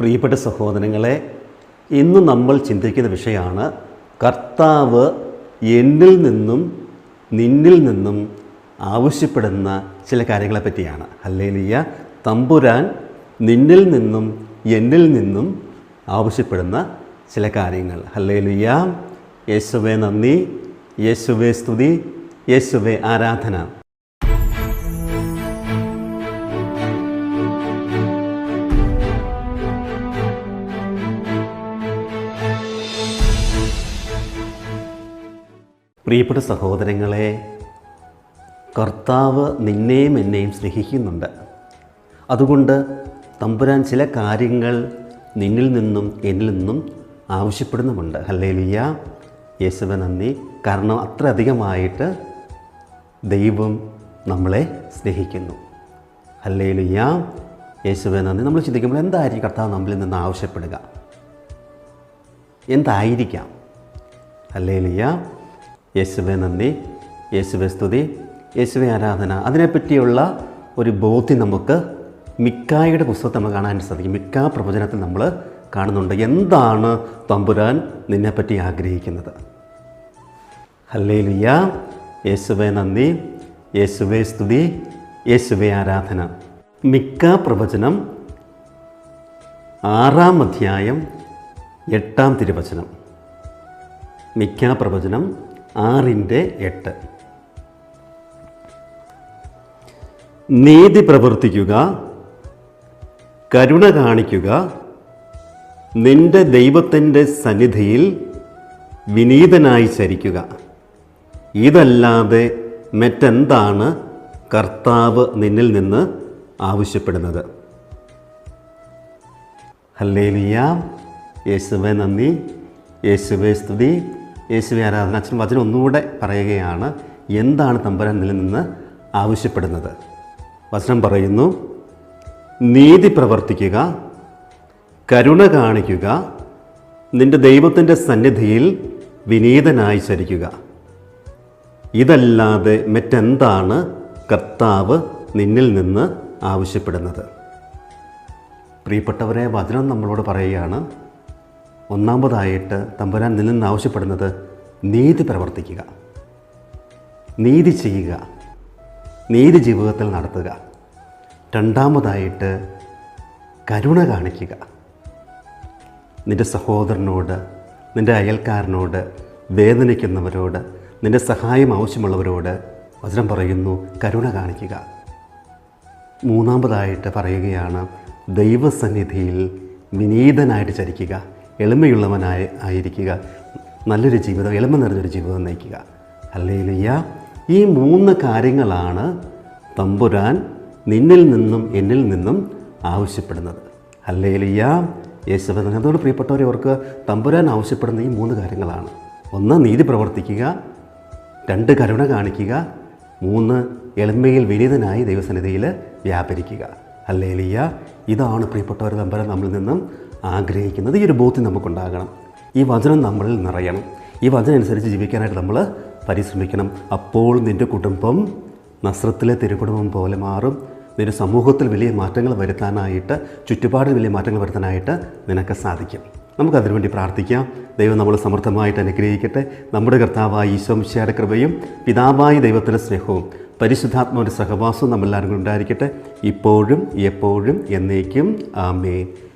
പ്രിയപ്പെട്ട സഹോദരങ്ങളെ ഇന്ന് നമ്മൾ ചിന്തിക്കുന്ന വിഷയമാണ് കർത്താവ് എന്നിൽ നിന്നും നിന്നിൽ നിന്നും ആവശ്യപ്പെടുന്ന ചില കാര്യങ്ങളെ പറ്റിയാണ്. അല്ലേലിയ തമ്പുരാൻ നിന്നിൽ നിന്നും എന്നിൽ നിന്നും ആവശ്യപ്പെടുന്ന ചില കാര്യങ്ങൾ. അല്ലേലിയ യേശുവേ നന്ദി. യേശുവേ സ്തുതി. യേശുവേ ആരാധന. പ്രിയപ്പെട്ട സഹോദരങ്ങളെ കർത്താവ് നിന്നെയും എന്നെയും സ്നേഹിക്കുന്നുണ്ട്. അതുകൊണ്ട് തമ്പുരാൻ ചില കാര്യങ്ങൾ നിന്നിൽ നിന്നും എന്നിൽ നിന്നും ആവശ്യപ്പെടുന്നുമുണ്ട്. ഹല്ലേലിയ യേശുവ നന്ദി. കാരണം അത്ര അധികമായിട്ട് ദൈവം നമ്മളെ സ്നേഹിക്കുന്നു. ഹല്ലേലിയ യേശുവ നന്ദി. നമ്മൾ ചിന്തിക്കുമ്പോൾ എന്തായിരിക്കും കർത്താവ് നമ്മളിൽ നിന്ന് ആവശ്യപ്പെടുക? എന്തായിരിക്കാം? ഹല്ലേലിയ യേശുവെ നന്ദി. യേശുവെ സ്തുതി. യേശുവെ ആരാധന. അതിനെപ്പറ്റിയുള്ള ഒരു ബോധ്യം നമുക്ക് മിക്കായുടെ പുസ്തകത്തിൽ നമ്മൾ കാണാൻ സാധിക്കും. മിക്ക പ്രവചനത്തിൽ നമ്മൾ കാണുന്നുണ്ട്. എന്താണ് തമ്പുരാൻ നിന്നെപ്പറ്റി ആഗ്രഹിക്കുന്നത്? ഹല്ലേലിയ. യേശുവെ നന്ദി. യേശുവെ സ്തുതി. യേശുവെ ആരാധന. മിക്ക പ്രവചനം ആറാം അധ്യായം എട്ടാം തിരുവചനം. മിക്ക പ്രവചനം ആറിന്റെ എട്ട്. നീതി പ്രവർത്തിക്കുക കരുണ കാണിക്കുക നിന്റെ ദൈവത്തിന്റെ സന്നിധിയിൽ വിനീതനായി ചരിക്കുക. ഇതല്ലാതെ മറ്റെന്താണ് കർത്താവ് നിന്നിൽ നിന്ന് ആവശ്യപ്പെടുന്നത്? ഹല്ലേലിയ. യേശുവെ നന്ദി. യേശുവെ സ്തുതി. യേശുവെ ആരാധന അച്ഛൻ വചനം ഒന്നുകൂടെ പറയുകയാണ് എന്താണ് തമ്പുരാൻ നിന്നിൽ നിന്ന് ആവശ്യപ്പെടുന്നത്? വചനം പറയുന്നു നീതി പ്രവർത്തിക്കുക കരുണ കാണിക്കുക നിന്റെ ദൈവത്തിന്റെ സന്നിധിയിൽ വിനീതനായി ചരിക്കുക. ഇതല്ലാതെ മറ്റെന്താണ് കർത്താവ് നിന്നിൽ നിന്ന് ആവശ്യപ്പെടുന്നത്? പ്രിയപ്പെട്ടവരെ വചനം നമ്മളോട് പറയുകയാണ് ഒന്നാമതായിട്ട് തമ്പുരാൻ നിന്നിൽ നിന്ന് ആവശ്യപ്പെടുന്നത് നീതി പ്രവർത്തിക്കുക. നീതി ചെയ്യുക. നീതി ജീവിതത്തിൽ നടത്തുക. രണ്ടാമതായിട്ട് കരുണ കാണിക്കുക. നിന്റെ സഹോദരനോട് നിന്റെ അയൽക്കാരനോട് വേദനിക്കുന്നവരോട് നിന്റെ സഹായം ആവശ്യമുള്ളവരോട് വചനം പറയുന്നു കരുണ കാണിക്കുക. മൂന്നാമതായിട്ട് പറയുകയാണ് ദൈവസന്നിധിയിൽ വിനീതനായിട്ട് ചരിക്കുക. എളിമയുള്ളവനായി ആയിരിക്കുക. നല്ലൊരു ജീവിതം എളിമ നിറഞ്ഞൊരു ജീവിതം നയിക്കുക. അല്ലേലിയ ഈ മൂന്ന് കാര്യങ്ങളാണ് തമ്പുരാൻ നിന്നിൽ നിന്നും എന്നിൽ നിന്നും ആവശ്യപ്പെടുന്നത്. അല്ലേലിയ യേശുവൻ അതോട് പ്രിയപ്പെട്ടവരെ അവർക്ക് തമ്പുരാൻ ആവശ്യപ്പെടുന്ന ഈ മൂന്ന് കാര്യങ്ങളാണ്. ഒന്ന് നീതി പ്രവർത്തിക്കുക. രണ്ട് കരുണ കാണിക്കുക. മൂന്ന് എളിമയിൽ വിനീതനായി ദൈവസന്നിധിയിൽ വ്യാപരിക്കുക. അല്ലേലിയ ഇതാണ് പ്രിയപ്പെട്ടവർ തമ്പുരാൻ നമ്മളിൽ നിന്നും ആഗ്രഹിക്കുന്നത്. ഈ ഒരു ബോധ്യം നമുക്കുണ്ടാകണം. ഈ വചനം നമ്മളിൽ നിറയണം. ഈ വചനം അനുസരിച്ച് ജീവിക്കാനായിട്ട് നമ്മൾ പരിശ്രമിക്കണം. അപ്പോൾ നിന്റെ കുടുംബം നസ്രത്തിലെ തിരുക്കുടുംബം പോലെ മാറും. നിന്റെ സമൂഹത്തിൽ വലിയ മാറ്റങ്ങൾ വരുത്താനായിട്ട് ചുറ്റുപാടിൽ വലിയ മാറ്റങ്ങൾ വരുത്താനായിട്ട് നിനക്ക് സാധിക്കും. നമുക്കതിനുവേണ്ടി പ്രാർത്ഥിക്കാം. ദൈവം നമ്മൾ സമൃദ്ധമായിട്ട് അനുഗ്രഹിക്കട്ടെ. നമ്മുടെ കർത്താവായ ഈശ്വംശയുടെ കൃപയും പിതാവായ ദൈവത്തിന്റെ സ്നേഹവും പരിശുദ്ധാത്മാവിന്റെ സഹവാസവും നമ്മളെല്ലാവരും കൂടി ഉണ്ടായിരിക്കട്ടെ. ഇപ്പോഴും എപ്പോഴും എന്നേക്കും. ആമേ